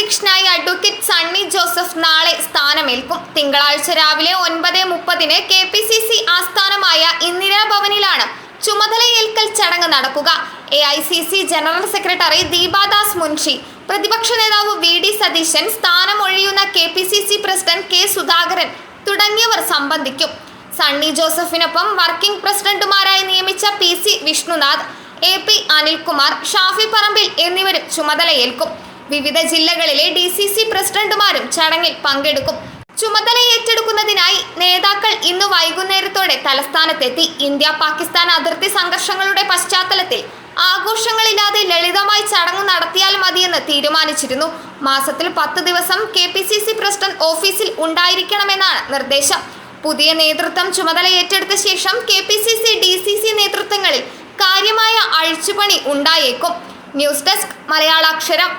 അധ്യക്ഷനായി അഡ്വക്കേറ്റ് സണ്ണി ജോസഫ് നാളെ സ്ഥാനമേൽക്കും. തിങ്കളാഴ്ച രാവിലെ ഒൻപത് മുപ്പതിന് കെ പി സി സി ആസ്ഥാനമായ ഇന്ദിരാഭവനിലാണ് ചുമതലയേൽക്കൽ ചടങ്ങ് നടക്കുക. A I C C general secretary Deepa Das Munshi പ്രതിപക്ഷ നേതാവ് V D Satheesan സ്ഥാനമൊഴിയുന്ന K P C C president K Sudhakaran തുടങ്ങിയവർ സംബന്ധിക്കും. സണ്ണി ജോസഫിനൊപ്പം വർക്കിംഗ് പ്രസിഡന്റുമാരായി നിയമിച്ച P C Vishnunath A P Anilkumar Shafi Parambil എന്നിവരും ചുമതലയേൽക്കും. വിവിധ ജില്ലകളിലെ ഡി സി സി പ്രസിഡന്റുമാരും ചടങ്ങിൽ പങ്കെടുക്കും. ചുമതല ഏറ്റെടുക്കുന്നതിനായി നേതാക്കൾ ഇന്ന് വൈകുന്നേരത്തോടെ തലസ്ഥാനത്തെത്തി. ഇന്ത്യ പാകിസ്ഥാൻ അതിർത്തി സംഘർഷങ്ങളുടെ പശ്ചാത്തലത്തിൽ ആഘോഷങ്ങളില്ലാതെ ലളിതമായി ചടങ്ങ് നടത്തിയാൽ മതിയെന്ന് തീരുമാനിച്ചിരുന്നു. മാസത്തിൽ പത്ത് ദിവസം K P C C president ഓഫീസിൽ ഉണ്ടായിരിക്കണമെന്നാണ് നിർദ്ദേശം. പുതിയ നേതൃത്വം ചുമതല ഏറ്റെടുത്ത ശേഷം K P C C D C C നേതൃത്വങ്ങളിൽ കാര്യമായ അഴിച്ചുപണി ഉണ്ടായേക്കും. News desk മലയാളാക്ഷരം